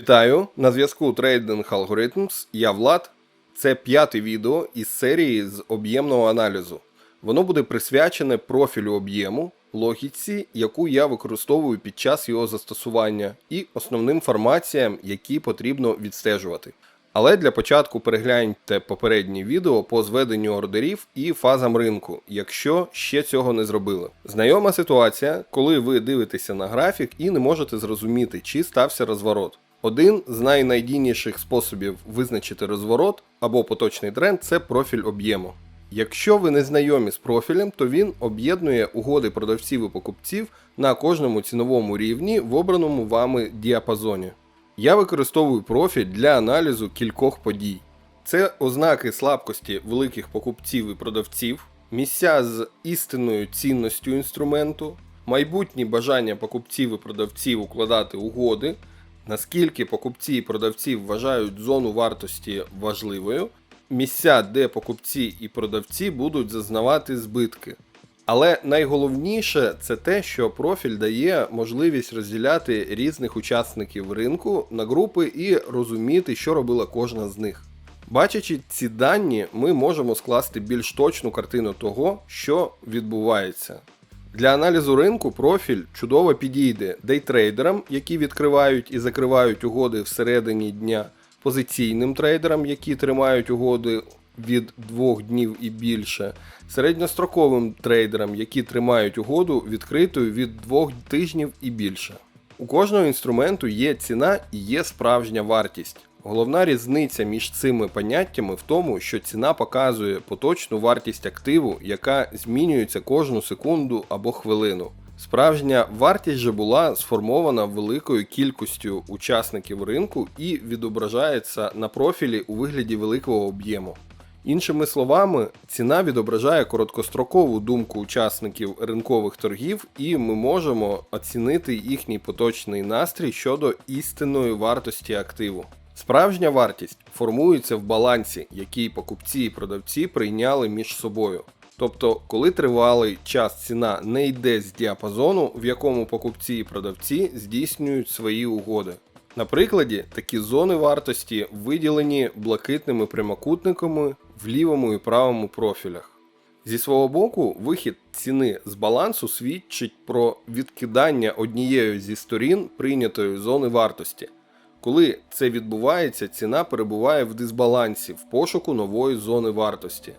Вітаю! На зв'язку Trading Algorithms. Я Влад. Це п'яте відео із серії з об'ємного аналізу. Воно буде присвячене профілю об'єму, логіці, яку я використовую під час його застосування, і основним формаціям, які потрібно відстежувати. Але для початку перегляньте попереднє відео по зведенню ордерів і фазам ринку, якщо ще цього не зробили. Знайома ситуація, коли ви дивитеся на графік і не можете зрозуміти, чи стався розворот. Один з найнайдійніших способів визначити розворот або поточний тренд це профіль об'єму. Якщо ви не знайомі з профілем, то він об'єднує угоди продавців і покупців на кожному ціновому рівні в обраному вами діапазоні. Я використовую профіль для аналізу кількох подій. Це ознаки слабкості великих покупців і продавців, місця з істинною цінністю інструменту, майбутні бажання покупців і продавців укладати угоди, наскільки покупці і продавці вважають зону вартості важливою, місця, де покупці і продавці будуть зазнавати збитки. Але найголовніше це те, що профіль дає можливість розділяти різних учасників ринку на групи і розуміти, що робила кожна з них. Бачачи ці дані, ми можемо скласти більш точну картину того, що відбувається. Для аналізу ринку профіль чудово підійде дейтрейдерам, які відкривають і закривають угоди всередині дня, позиційним трейдерам, які тримають угоди від двох днів і більше, середньостроковим трейдерам, які тримають угоду відкритою від двох тижнів і більше. У кожного інструменту є ціна і є справжня вартість. Головна різниця між цими поняттями в тому, що ціна показує поточну вартість активу, яка змінюється кожну секунду або хвилину. Справжня вартість же була сформована великою кількістю учасників ринку і відображається на профілі у вигляді великого об'єму. Іншими словами, ціна відображає короткострокову думку учасників ринкових торгів, і ми можемо оцінити їхній поточний настрій щодо істинної вартості активу. Справжня вартість формується в балансі, який покупці і продавці прийняли між собою. Тобто, коли тривалий час ціна не йде з діапазону, в якому покупці і продавці здійснюють свої угоди. На прикладі такі зони вартості виділені блакитними прямокутниками в лівому і правому профілях. Зі свого боку, вихід ціни з балансу свідчить про відкидання однією зі сторін прийнятої зони вартості. Коли це відбувається, ціна перебуває в дисбалансі в пошуку нової зони вартості.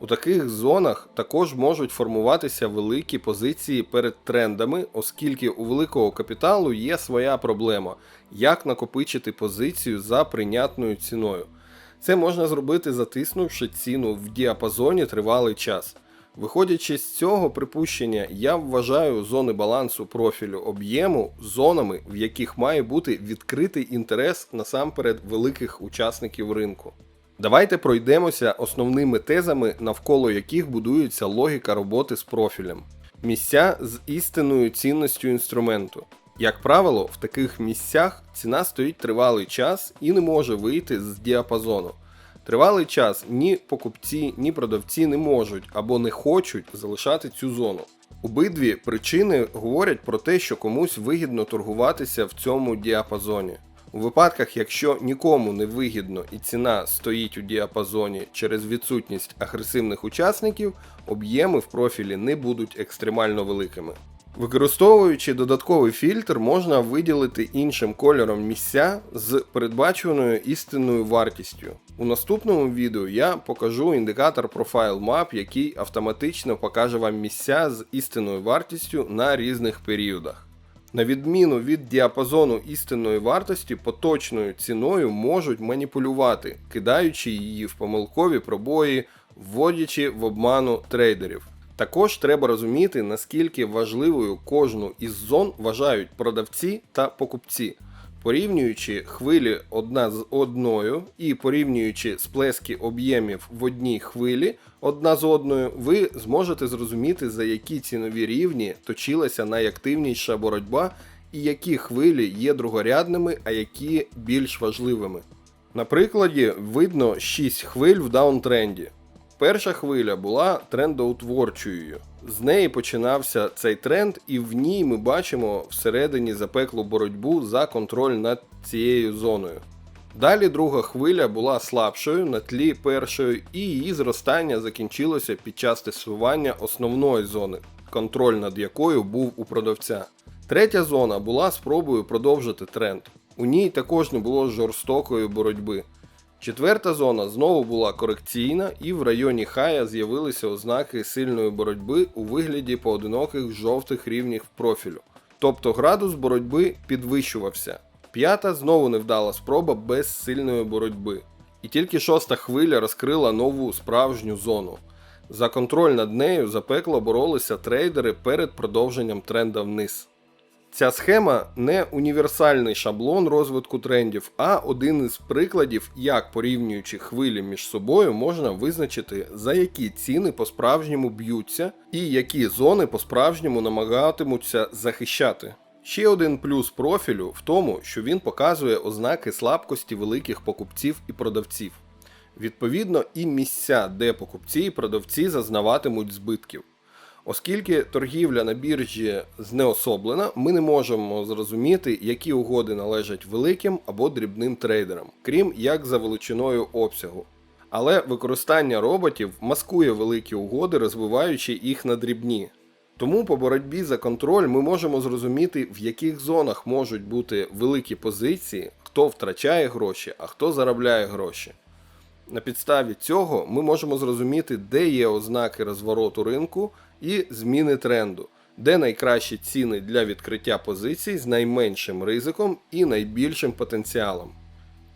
У таких зонах також можуть формуватися великі позиції перед трендами, оскільки у великого капіталу є своя проблема, як накопичити позицію за прийнятною ціною. Це можна зробити затиснувши ціну в діапазоні тривалий час. Виходячи з цього припущення, я вважаю зони балансу профілю об'єму зонами, в яких має бути відкритий інтерес насамперед великих учасників ринку. Давайте пройдемося основними тезами, навколо яких будується логіка роботи з профілем. Місця з істинною цінністю інструменту. Як правило, в таких місцях ціна стоїть тривалий час і не може вийти з діапазону. Тривалий час ні покупці, ні продавці не можуть або не хочуть залишати цю зону. Обидві причини говорять про те, що комусь вигідно торгуватися в цьому діапазоні. У випадках, якщо нікому не вигідно і ціна стоїть у діапазоні через відсутність агресивних учасників, об'єми в профілі не будуть екстремально великими. Використовуючи додатковий фільтр, можна виділити іншим кольором місця з передбачуваною істинною вартістю. У наступному відео я покажу індикатор Profile Map, який автоматично покаже вам місця з істинною вартістю на різних періодах. На відміну від діапазону істинної вартості, поточною ціною можуть маніпулювати, кидаючи її в помилкові пробої, вводячи в обману трейдерів. Також треба розуміти, наскільки важливою кожну із зон вважають продавці та покупці. Порівнюючи хвилі одна з одною і порівнюючи сплески об'ємів в одній хвилі одна з одною, ви зможете зрозуміти, за які цінові рівні точилася найактивніша боротьба і які хвилі є другорядними, а які більш важливими. На прикладі видно 6 хвиль в даунтренді. Перша хвиля була трендоутворчою. З неї починався цей тренд, і в ній ми бачимо всередині запеклу боротьбу за контроль над цією зоною. Далі друга хвиля була слабшою на тлі першої, і її зростання закінчилося під час тестування основної зони, контроль над якою був у продавця. Третя зона була спробою продовжити тренд. У ній також не було жорстокої боротьби. Четверта зона знову була корекційна, і в районі хая з'явилися ознаки сильної боротьби у вигляді поодиноких жовтих рівнів профілю. Тобто градус боротьби підвищувався. П'ята знову невдала спроба без сильної боротьби. І тільки шоста хвиля розкрила нову справжню зону. За контроль над нею запекло боролися трейдери перед продовженням тренда вниз. Ця схема не універсальний шаблон розвитку трендів, а один із прикладів, як порівнюючи хвилі між собою, можна визначити, за які ціни по-справжньому б'ються і які зони по-справжньому намагатимуться захищати. Ще один плюс профілю в тому, що він показує ознаки слабкості великих покупців і продавців. Відповідно, і місця, де покупці і продавці зазнаватимуть збитків. Оскільки торгівля на біржі знеособлена, ми не можемо зрозуміти, які угоди належать великим або дрібним трейдерам, крім як за величиною обсягу. Але використання роботів маскує великі угоди, розвиваючи їх на дрібні. Тому по боротьбі за контроль ми можемо зрозуміти, в яких зонах можуть бути великі позиції, хто втрачає гроші, а хто заробляє гроші. На підставі цього ми можемо зрозуміти, де є ознаки розвороту ринку і зміни тренду, де найкращі ціни для відкриття позицій з найменшим ризиком і найбільшим потенціалом.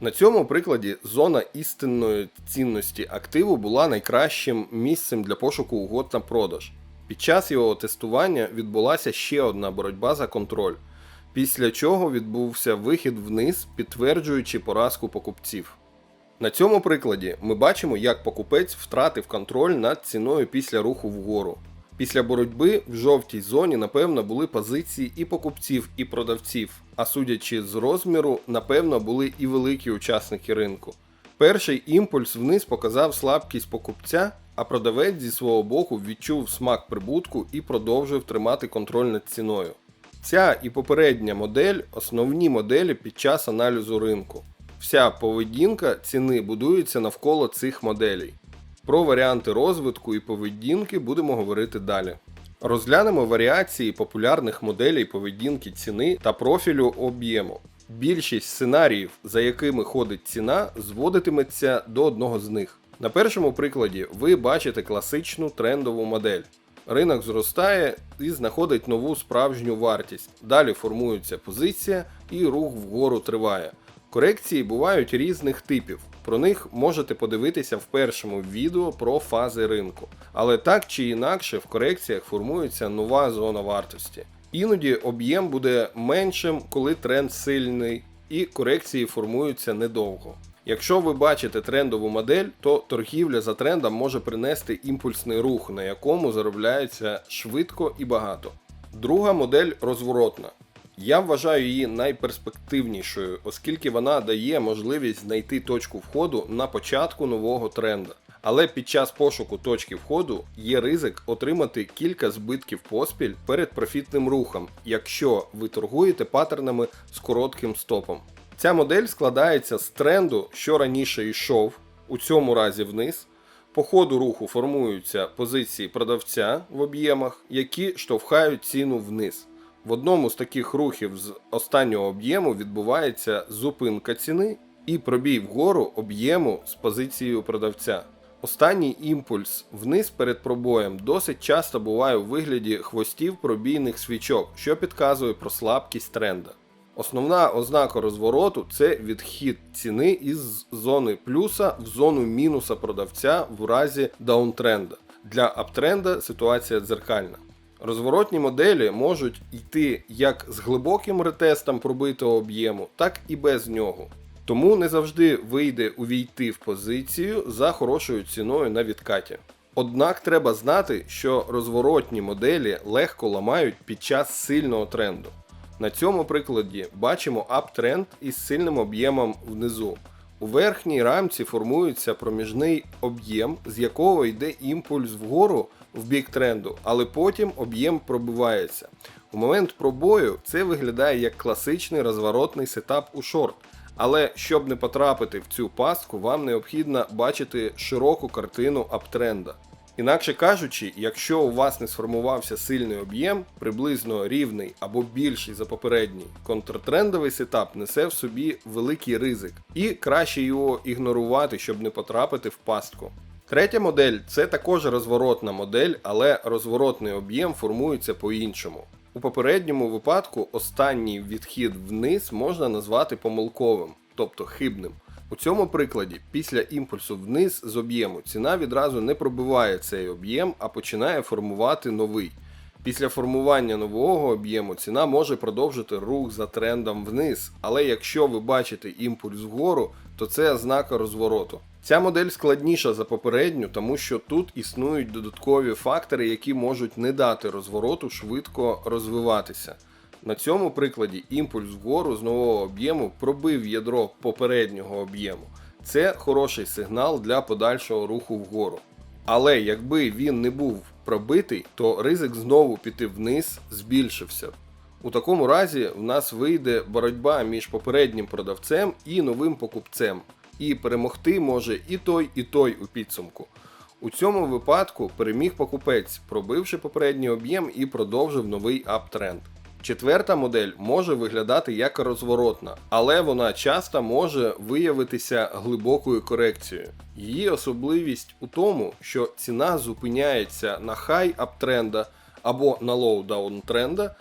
На цьому прикладі зона істинної цінності активу була найкращим місцем для пошуку угод на продаж. Під час його тестування відбулася ще одна боротьба за контроль, після чого відбувся вихід вниз, підтверджуючи поразку покупців. На цьому прикладі ми бачимо, як покупець втратив контроль над ціною після руху вгору. Після боротьби в жовтій зоні, напевно, були позиції і покупців, і продавців, а судячи з розміру, напевно, були і великі учасники ринку. Перший імпульс вниз показав слабкість покупця, а продавець зі свого боку відчув смак прибутку і продовжив тримати контроль над ціною. Ця і попередня модель основні моделі під час аналізу ринку. Вся поведінка ціни будується навколо цих моделей. Про варіанти розвитку і поведінки будемо говорити далі. Розглянемо варіації популярних моделей поведінки ціни та профілю об'єму. Більшість сценаріїв, за якими ходить ціна, зводитиметься до одного з них. На першому прикладі ви бачите класичну трендову модель. Ринок зростає і знаходить нову справжню вартість. Далі формується позиція і рух вгору триває. Корекції бувають різних типів. Про них можете подивитися в першому відео про фази ринку. Але так чи інакше в корекціях формується нова зона вартості. Іноді об'єм буде меншим, коли тренд сильний, і корекції формуються недовго. Якщо ви бачите трендову модель, то торгівля за трендом може принести імпульсний рух, на якому заробляється швидко і багато. Друга модель розворотна. Я вважаю її найперспективнішою, оскільки вона дає можливість знайти точку входу на початку нового тренда. Але під час пошуку точки входу є ризик отримати кілька збитків поспіль перед профітним рухом, якщо ви торгуєте паттернами з коротким стопом. Ця модель складається з тренду, що раніше йшов, у цьому разі вниз. По ходу руху формуються позиції продавця в об'ємах, які штовхають ціну вниз. В одному з таких рухів з останнього об'єму відбувається зупинка ціни і пробій вгору об'єму з позицією продавця. Останній імпульс вниз перед пробоєм досить часто буває у вигляді хвостів пробійних свічок, що підказує про слабкість тренда. Основна ознака розвороту це відхід ціни із зони плюса в зону мінуса продавця в разі даунтренда. Для аптренда ситуація дзеркальна. Розворотні моделі можуть йти як з глибоким ретестом пробитого об'єму, так і без нього. Тому не завжди вийде увійти в позицію за хорошою ціною на відкаті. Однак треба знати, що розворотні моделі легко ламають під час сильного тренду. На цьому прикладі бачимо аптренд із сильним об'ємом внизу. У верхній рамці формується проміжний об'єм, з якого йде імпульс вгору в бік тренду, але потім об'єм пробивається. У момент пробою це виглядає як класичний розворотний сетап у шорт. Але щоб не потрапити в цю пастку, вам необхідно бачити широку картину аптренда. Інакше кажучи, якщо у вас не сформувався сильний об'єм, приблизно рівний або більший за попередній, контртрендовий сетап несе в собі великий ризик, і краще його ігнорувати, щоб не потрапити в пастку. Третя модель це також розворотна модель, але розворотний об'єм формується по-іншому. У попередньому випадку останній відхід вниз можна назвати помилковим, тобто хибним. У цьому прикладі після імпульсу вниз з об'єму ціна відразу не пробиває цей об'єм, а починає формувати новий. Після формування нового об'єму ціна може продовжити рух за трендом вниз, але якщо ви бачите імпульс вгору, то це ознака розвороту. Ця модель складніша за попередню, тому що тут існують додаткові фактори, які можуть не дати розвороту швидко розвиватися. На цьому прикладі імпульс вгору з нового об'єму пробив ядро попереднього об'єму. Це хороший сигнал для подальшого руху вгору. Але якби він не був пробитий, то ризик знову піти вниз збільшився. У такому разі в нас вийде боротьба між попереднім продавцем і новим покупцем, і перемогти може і той, і той у підсумку. У цьому випадку переміг покупець, пробивши попередній об'єм і продовжив новий аптренд. Четверта модель може виглядати як розворотна, але вона часто може виявитися глибокою корекцією. Її особливість у тому, що ціна зупиняється на хай аптренда або на лоу даунтренда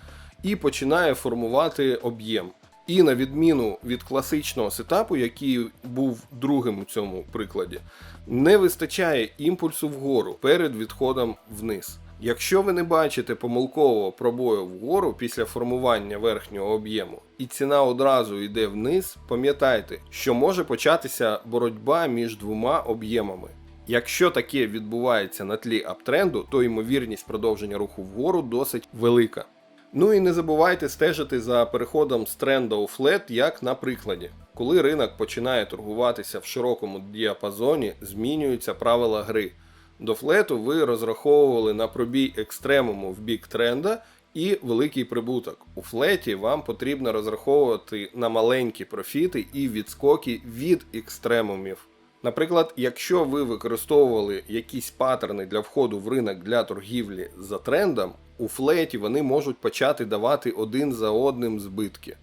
і починає формувати об'єм. І на відміну від класичного сетапу, який був другим у цьому прикладі, не вистачає імпульсу вгору перед відходом вниз. Якщо ви не бачите помилкового пробою вгору після формування верхнього об'єму, і ціна одразу йде вниз, пам'ятайте, що може початися боротьба між двома об'ємами. Якщо таке відбувається на тлі аптренду, то ймовірність продовження руху вгору досить велика. Ну і не забувайте стежити за переходом з тренда у флет, як на прикладі. Коли ринок починає торгуватися в широкому діапазоні, змінюються правила гри. До флету ви розраховували на пробій екстремуму в бік тренда і великий прибуток. У флеті вам потрібно розраховувати на маленькі профіти і відскоки від екстремумів. Наприклад, якщо ви використовували якісь паттерни для входу в ринок для торгівлі за трендом, у флеті вони можуть почати давати один за одним збитки.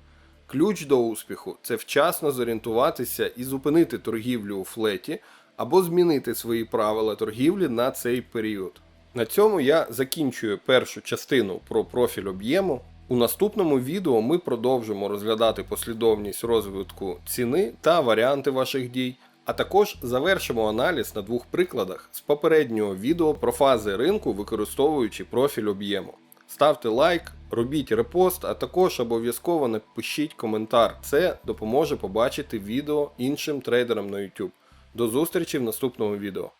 Ключ до успіху це вчасно зорієнтуватися і зупинити торгівлю у флеті або змінити свої правила торгівлі на цей період. На цьому я закінчую першу частину про профіль об'єму. У наступному відео ми продовжимо розглядати послідовність розвитку ціни та варіанти ваших дій, а також завершимо аналіз на двох прикладах з попереднього відео про фази ринку, використовуючи профіль об'єму. Ставте лайк, робіть репост, а також обов'язково напишіть коментар. Це допоможе побачити відео іншим трейдерам на YouTube. До зустрічі в наступному відео.